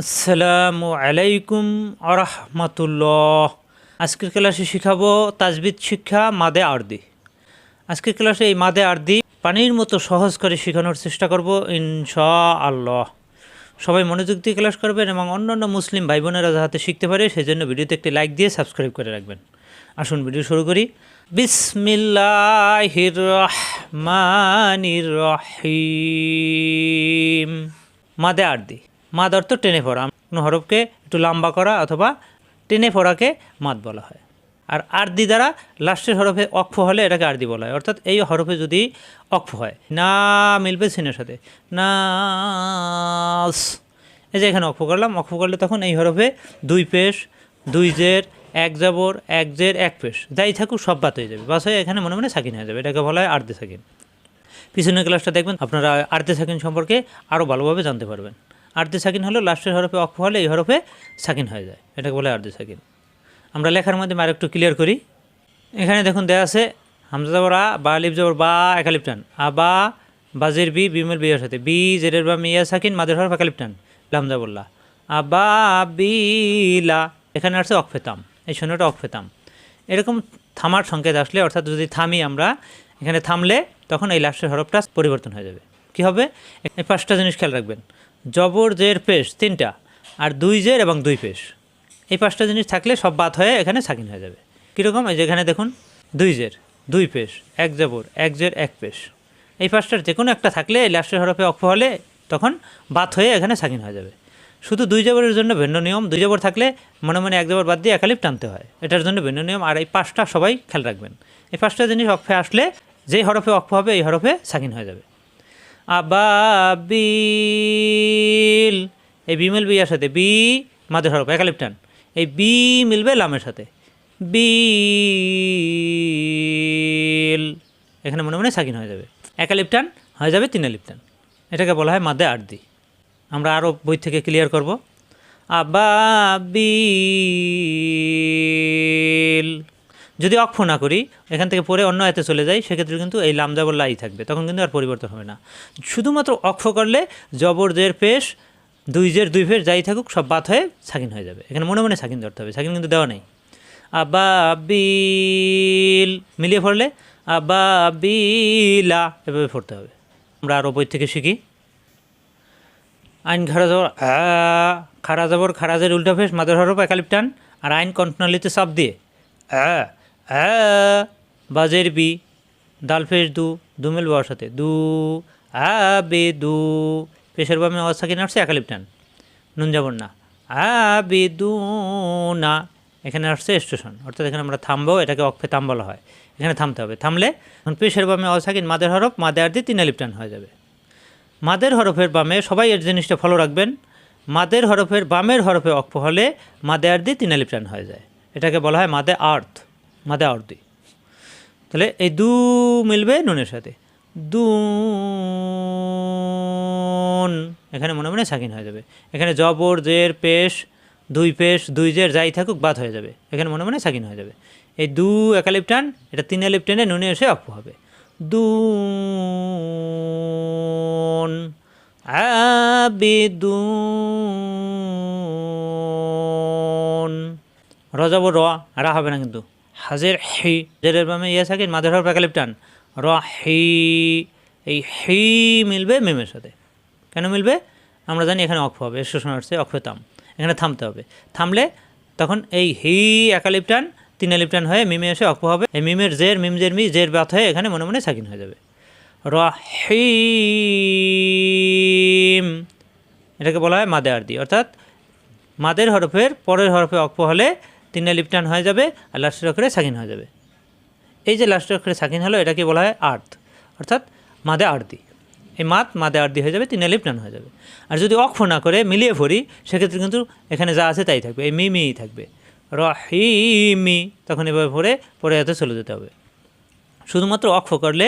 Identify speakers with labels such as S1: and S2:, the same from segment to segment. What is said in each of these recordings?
S1: আসসালামু আলাইকুম আরহামাতুল্লাহ। আজকের ক্লাসে শিখাবো তাজবিদ শিক্ষা মাদে আরদি। আজকের ক্লাসে এই মাদে আরদি পানির মতো সহজ করে শেখানোর চেষ্টা করব ইনশা আল্লাহ সবাই মনোযোগ দিয়ে ক্লাস করবেন এবং অন্যান্য মুসলিম ভাই বোনেরা যাতে শিখতে পারে সেই জন্য ভিডিওতে একটি লাইক দিয়ে সাবস্ক্রাইব করে রাখবেন। আসুন ভিডিও শুরু করি। বিসমিল্লাহির মাদে আরদি। মাদ অর্থ টেনে পড়া কোনো হরফকে একটু লম্বা করা অথবা টেনে পড়াকে মাদ বলা হয়। আর আরদি দ্বারা লাস্টের হরফে অক্ষ হলে এটাকে আরদি বলা হয়। অর্থাৎ এই হরফে যদি অক্ষ হয়, না মিলবে সিনের সাথে। না এই যে এখানে অক্ষ করলাম অক্ষ করলে তখন এই হরফে দুই পেশ, দুই জের, এক জাবর, এক জের, এক পেশ, যাই থাকুক সব বাত হয়ে যাবে। বাস হয়ে এখানে মনে মনে সাকিন হয়ে যাবে। এটাকে বলা হয় আর্দে সাকিন। পিছনের ক্লাসটা দেখবেন, আপনারা আর্দে সাকিন সম্পর্কে আরও ভালোভাবে জানতে পারবেন। আর্দে সাকিন হলো লাস্টের হরফে অক্ষ হলে এই হরফে সাকিন হয়ে যায়। এটাকে বলে আর্দে সাকিন। আমরা লেখার মধ্যে আর একটু ক্লিয়ার করি। এখানে দেখুন দেওয়া আছে, হামজা জবর আ, বা আলিফ জবর বা একালিপটান আবা বাজের বি বিমের বিয়ের সাথে। বি, জেরের বা, মিয়া সাকিন, মাদের হরফ একালিপটান লামজা বললা আবা বিলা এখানে আসছে অক্ষেতাম এই শূন্যটা অক্ষেতাম এরকম থামার সংকেত আসলে, অর্থাৎ যদি থামি আমরা, এখানে থামলে তখন এই লাস্টের হরফটা পরিবর্তন হয়ে যাবে। কি হবে? এই পাঁচটা জিনিস খেয়াল রাখবেন। জবর, জের, পেশ, তিনটা। আর দুই জের এবং দুই পেশ। এই পাঁচটা জিনিস থাকলে সব বাদ হয়ে এখানে সাকিন হয়ে যাবে। কীরকম? এই যে এখানে দেখুন, দুই জের, দুই পেশ, এক জবর, এক জের, এক পেশ। এই পাঁচটার যে কোনো একটা থাকলে এই লাস্টের হরফে অক্ষ হলে তখন বাদ হয়ে এখানে সাকিন হয়ে যাবে। শুধু দুই জবরের জন্য ভিন্ন নিয়ম। দুই জবর থাকলে মনে মনে এক জবর বাদ দিয়ে একালিপ টানতে হয়। এটার জন্য ভিন্ন নিয়ম। আর এই পাঁচটা সবাই খেয়াল রাখবেন। এই পাঁচটা জিনিস অক্ষে আসলে যেই হরফে অক্ষ হবে, এই হরফে সাকিন হয়ে যাবে। আবাবিল। এই বি মিলবে ইয়ার সাথে, বি মাদের হরফ একালিপ টান এই বি মিলবে লামের সাথে। বিল। এখানে মনে মনে সাকিন হয়ে যাবে। একালিপ টান হয়ে যাবে তিন আলিপ এটাকে বলা হয় মাদে আর্দি। আমরা আরও বই থেকে ক্লিয়ার করব। আবাবিল। যদি অক্ষ না করি, এখান থেকে পরে অন্য আয়তে চলে যাই, সেক্ষেত্রে কিন্তু এই লামজাবর লাই থাকবে। তখন কিন্তু আর পরিবর্তন হবে না। শুধুমাত্র অক্ষ করলে জবর জের পেশ, দুই জের, দুই ফের যাই থাকুক, সব বাত হয়ে সাকিন হয়ে যাবে। এখানে মনে মনে সাকিন ধরতে হবে। সাকিন কিন্তু দেওয়া নেই। আবাবিল মিলিয়ে পড়লে আবাবিলা এভাবে পড়তে হবে। আমরা আরও বই থেকে শিখি। আইন খারা যাবর খারা যাবর খারাজের উল্টা ফেস মাদার হরফ একালিপটান, আর আইন কন্টনালিতে চাপ দিয়ে। আ আ, বাজের বি দাল ফেস দু, দুমেল বাবার সাথে, দু, আ, বে, দু, পেশের বামে আওয়াজ থাকি আসছে একালিপটান নুন যাবর না, আ, বে, দু, না, এখানে আসছে স্টেশন, অর্থাৎ এখানে আমরা থামবো, এটাকে অক্ষে থাম বলা হয়, এখানে থামতে হবে, থামলে এখন পেশের বামে আওয়াজ থাকি মাদের হরফ, মাদে আর দিয়ে তিন আলিপটান হয়ে যাবে, মাদের হরফের বামে সবাই এর জিনিসটা ফলো রাখবেন, মাদের হরফের বামের হরফে অক্ষ হলে মাদে আর দিয়ে তিন আলিপ টান হয়ে যায়, এটাকে বলা হয় মাদে আর্থ মাদে আর্দি তাহলে এই দু মিলবে নুনের সাথে। দুন। এখানে মনে মনে সাকিন হয়ে যাবে। এখানে জবর, জের, পেশ, দুই পেশ, দুই জের, যাই থাকুক, বাদ হয়ে যাবে। এখানে মনে মনে সাকিন হয়ে যাবে। এই দু একালিপ টান, এটা তিন আলিপ টেনে নুনে এসে অক্ষ হবে। দুন। আবিদুন রজাব র রা হবে না কিন্তু। হাজের হি, জেরের বামে ইয়ে থাকে মাদের হর প্যাকালিপ টান। র, হি, এই হি মিলবে মেমের সাথে। কেন মিলবে? আমরা জানি এখানে অক্ষ হবে। স্টেশন আসছে অক্ষতাম এখানে থামতে হবে। থামলে তখন এই হি একালিপ টান, তিন আলিপ টান হয়ে মিমে এসে অক্ষ হবে। এই মিমের জের, মিম জের, মি জের বাত হয়ে এখানে মনে মনে সাকিন হয়ে যাবে। র রহিম এটাকে বলা হয় মাদে আরদি। অর্থাৎ মাদের হরফের পরের হরফে অক্ষ হলে তিন আলিপ টান হয়ে যাবে আর লাস্টের অক্ষরে সাকিন হয়ে যাবে। এই যে লাস্টের অক্ষরে সাকিন হলো, এটাকে বলা হয় আর্থ, অর্থাৎ মাদে আরদি। এই মাত মাদে আরদি হয়ে যাবে তিন আলিপ টান হয়ে যাবে। আর যদি অক্ষ না করে, মিলিয়ে ভরি, সেক্ষেত্রে কিন্তু এখানে যা আছে তাই থাকবে, এই মি মিই থাকবে। রহিমি, তখন এভাবে ভরে, পরে হাতে চলে যেতে হবে। শুধুমাত্র অক্ষ করলে,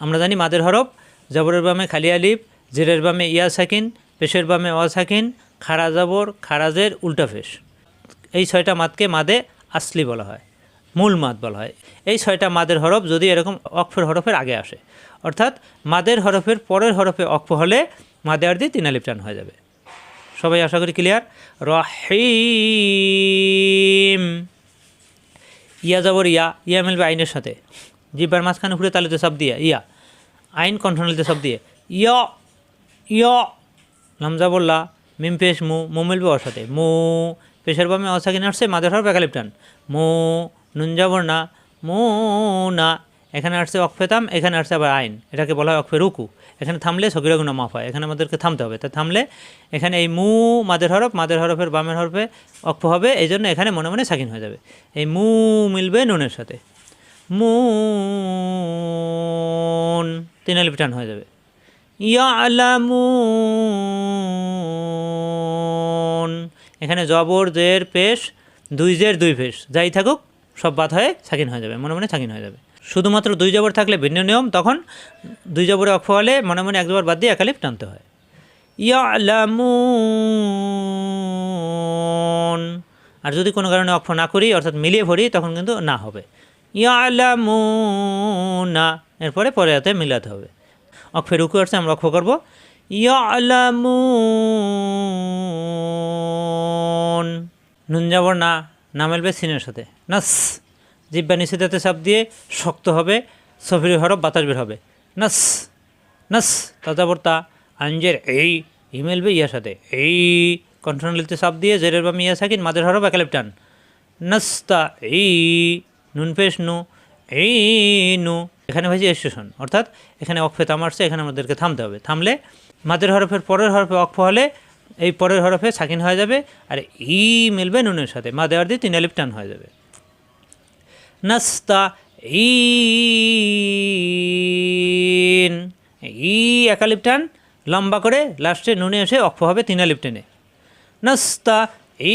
S1: আমরা জানি মাদের হরফ, জবরের বামে খালি আলিফ জেরের বামে ইয়া সাকিন, পেশের বামে অ সাকিন, খারা জবর, খারাজের উল্টা ফেস। এই ছয়টা মাদকে মাদে আসলি বলা হয়, মূল মাদ বলা হয়। এই ছয়টা মাদের হরফ যদি এরকম অক্ষর হরফের আগে আসে, অর্থাৎ মাদের হরফের পরের হরফে অক্ষ হলে মাদে আর দিয়ে তিন আলিপ টান হয়ে যাবে। সবাই আশা করি ক্লিয়ার রহিম। ইয়া যাবর ইয়া ইয়া মিলবে আইনের সাথে। জিব্বার মাঝখানে ঘুরে তালিতে সব দিয়ে, ইয়া। আইন কণ্ঠনালিতে সব দিয়ে, ইয় ইয়। লামজা বললা মিম পেশ মু মু মিলবে ওর সাথে, মু। পেশের বামে অসাকিন আসছে মাদের হর বেকালিপটান মু নুন যাবর না মু না, এখানে আসছে অক্ষেতাম এখানে আসছে আবার আইন। এটাকে বলা হয় অক্ষে রুকু। এখানে থামলে সকিরা মাফ হয়। এখানে আমাদেরকে থামতে হবে। তা থামলে এখানে এই মু মাদের হরফ, মাদের হরফের বামের হরফে অক্ষ হবে, এই জন্য এখানে মনে মনে সাকিন হয়ে যাবে। এই মু মিলবে নুনের সাথে। মুন তিন আলিফ হয়ে যাবে। ইয়ালামুন এখানে জবর, জের, পেশ, দুই জের, দুই পেশ। যাই থাকুক, সব বাদ হয়ে সাকিন হয়ে যাবে, মনে মনে সাকিন হয়ে যাবে। শুধুমাত্র দুই জবর থাকলে ভিন্ন নিয়ম, তখন দুই জবরে অক্ষ হলে মনে মনে এক জবর বাদ দিয়ে একালিফ টানতে হয়। ইয়ালামুন। আর যদি কোনো কারণে অক্ষ না করি, অর্থাৎ মিলিয়ে ভরি, তখন কিন্তু না হবে। ইয়ালামুনা। এরপরে পরে হাতে মিলাতে হবে। অক্ষে রুকু আসছে, আমরা অক্ষ করব। ইয়ালামুন। নুন যাবর না না মেলবে সিনের সাথে। নাস, জিব্বা নিষেধাতে চাপ দিয়ে শক্ত হবে, সফির হরফ বাতাস বের হবে। নাস নাস তাজাবর্তা আঞ্জের এই, ই মেলবে ইয়ার সাথে। এই কন্ট্রোনালিতে চাপ দিয়ে জেরের বা মিয়া সাকিন মাদের হরফ একালেপ টান। নাস্তা এই, নুন পেশ নু, এই, নু। এখানে হয়েছে স্টেশন অর্থাৎ এখানে অক্ষে আসছে, এখানে আমাদেরকে থামতে হবে। থামলে মাদের হরফের পরের হরফে অক্ষ হলে এই পরের হরফে সাকিন হয়ে যাবে আর ই মিলবে নুনের সাথে। মা দেওয়ার দিয়ে তিন আলিপ টান হয়ে যাবে। নাস্তা ইন ই একালিপ টান, লম্বা করে লাস্টে নুনে এসে অক্ষ হবে তিন আলিপ টেনে। নাস্তা ইন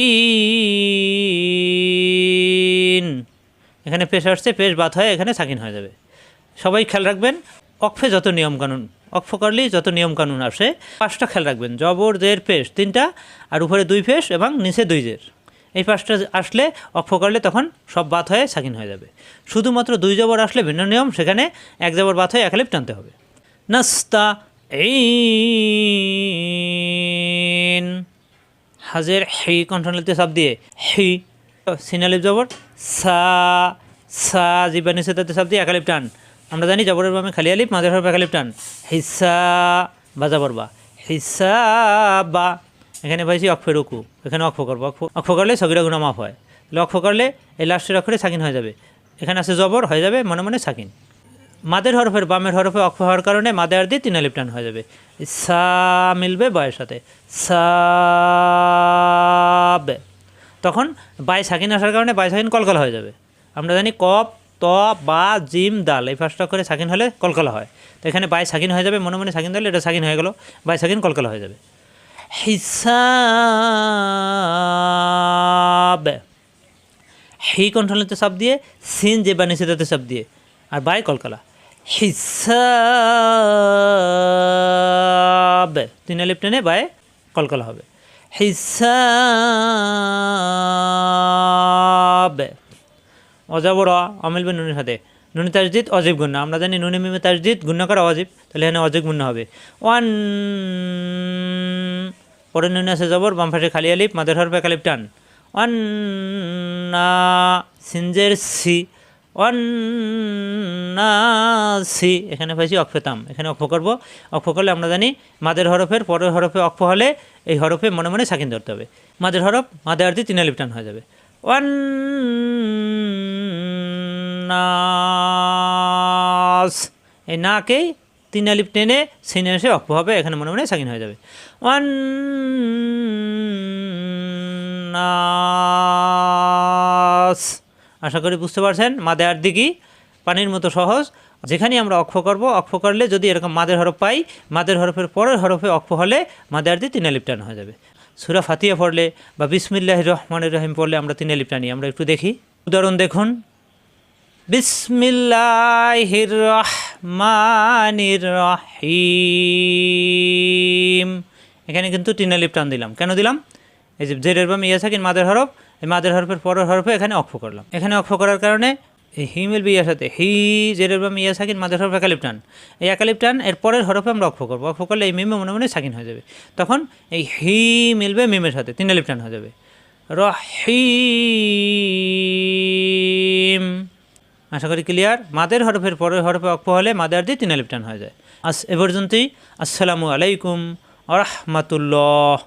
S1: এখানে পেশ আসছে, পেশ বাত হয় এখানে সাকিন হয়ে যাবে। সবাই খেয়াল রাখবেন অক্ষে যত নিয়মকানুন, অক্ষ করলেই যত নিয়মকানুন আসে, পাঁচটা খেয়াল রাখবেন, জবর, জের, পেশ, তিনটা, আর উপরে দুই পেশ এবং নিচে দুই জের। এই পাঁচটা আসলে অক্ষ করলে তখন সব বাত হয়ে সাকিন হয়ে যাবে। শুধুমাত্র দুই জবর আসলে ভিন্ন নিয়ম, সেখানে এক জবর বাত হয়ে একালিপ টানতে হবে। নাস্তা এই হাজের হি কণ্ঠনালিতে চাপ দিয়ে, হি, সিনালিপ জবর, সা সা জিবা নিচে তাতে চাপ দিয়ে একালিপ টান। আমরা জানি জবরের বামে খালি আলিপ মাঝের হরফে একালিপ টান। হিসা বা জবর বা। হিসা বা। এখানে পাইছি অক্ষ রুকু। এখানে অক্ষ করব। অক্ষ অক্ষ করলে সগিরা গুণা মাফ হয়। তাহলে অক্ষ করলে এই লাস্টের অক্ষরে সাকিন হয়ে যাবে। এখানে আছে জবর, হয়ে যাবে, মনে মনে সাকিন। মাদের হরফের বামের হরফে অক্ষ হওয়ার কারণে মাদের আর দিয়ে তিন আলিপ টান হয়ে যাবে। সা মিলবে বয়ের সাথে। সাব তখন বাই সাকিন আসার কারণে বাই সাকিন কলকলা হয়ে যাবে। আমরা জানি কপ বা, জিম, দাল। এই পাঁচটা করে সাকিন হলে কলকলা হয়। তো এখানে বাই সাকিন হয়ে যাবে, মনে মনে সাকিন দিলে এটা সাকিন হয়ে গেল। বাই সাকিন কলকলা হয়ে যাবে। হিসাব। হি কণ্ঠলিতে চাপ দিয়ে, সিন যে বা নিষেধাতে চাপ দিয়ে। আর বাই কলকলা। হিসাব। তিন আলিপ টেনে বাই কলকলা হবে। হিসাব। অজাবর অমিলবে নুনের সাথে। নুনি তাজদিদ অজীব গুণ্য আমরা জানি নুনি মিমে তাজদিদ গুণ্য করা অজীব, তাহলে এখানে অজীব গুণ্য হবে। ওয়ান, পরে নুনে আছে জবর, বাম পাশে খালি আলিপ মাদের হরফে কালিপ টান। ওয়ান সিনজের সি। One C. এখানে পাইছি অক্ষতাম এখানে অক্ষ করব। অক্ষ করলে আমরা জানি মাদের হরফের পরের হরফে অক্ষ হলে এই হরফে মনে মনে সাকিন ধরতে হবে। মাদের হরফ মাদের আর্দি তিন আলিপ টান হয়ে যাবে। ওয়ান নাস এই নাকেই তিন আলিপ টেনে সিনে এসে অক্ষ হবে, এখানে মনে মনে সাকিন হয়ে যাবে। ওয়ান নাস আশা করি বুঝতে পারছেন মাদের আর দিকি পানির মতো সহজ। যেখানেই আমরা অক্ষ করব, অক্ষ করলে যদি এরকম মাদের হরফ পাই, মাদের হরফের পরের হরফে অক্ষ হলে মাদের আর দিয়ে তিন টান হয়ে যাবে। সুরা ফাতিয়া পড়লে বা বিসমিল্লাহ রহমানের রহিম পড়লে আমরা তিন আলিপ টানি। আমরা একটু দেখি। উদাহরণ দেখুন। বিসমিল্লাহির রহমানির রহিম এখানে কিন্তু তিন আলিপ টান দিলাম। কেন দিলাম? এই যে জেরের বাম ইয়া থাকেন মাদের হরফ, এই মাদের হরফের পরের হরফে এখানে অক্ষ করলাম। এখানে অক্ষ করার কারণে এই হি মিলবে ইয়ার সাথে হি, জেরের বাম ইয়া সাকিন, মাদের হরফ একালিপ টান। এই একালিপ টান, এর পরের হরফে আমরা অক্ষ করব। অক্ষ করলে এই মিমে মনে মনে সাকিন হয়ে যাবে। তখন এই হি মিলবে মিমের সাথে তিন আলিপ টান হয়ে যাবে। রহিম। আশা করি ক্লিয়ার মাদের হরফের পরের হরফে অক্ষ হলে মাদের দিয়ে তিন আলিপ টান হয়ে যায়। আস এ পর্যন্তই, আসসালামু আলাইকুম আ রহমাতুল্লাহ।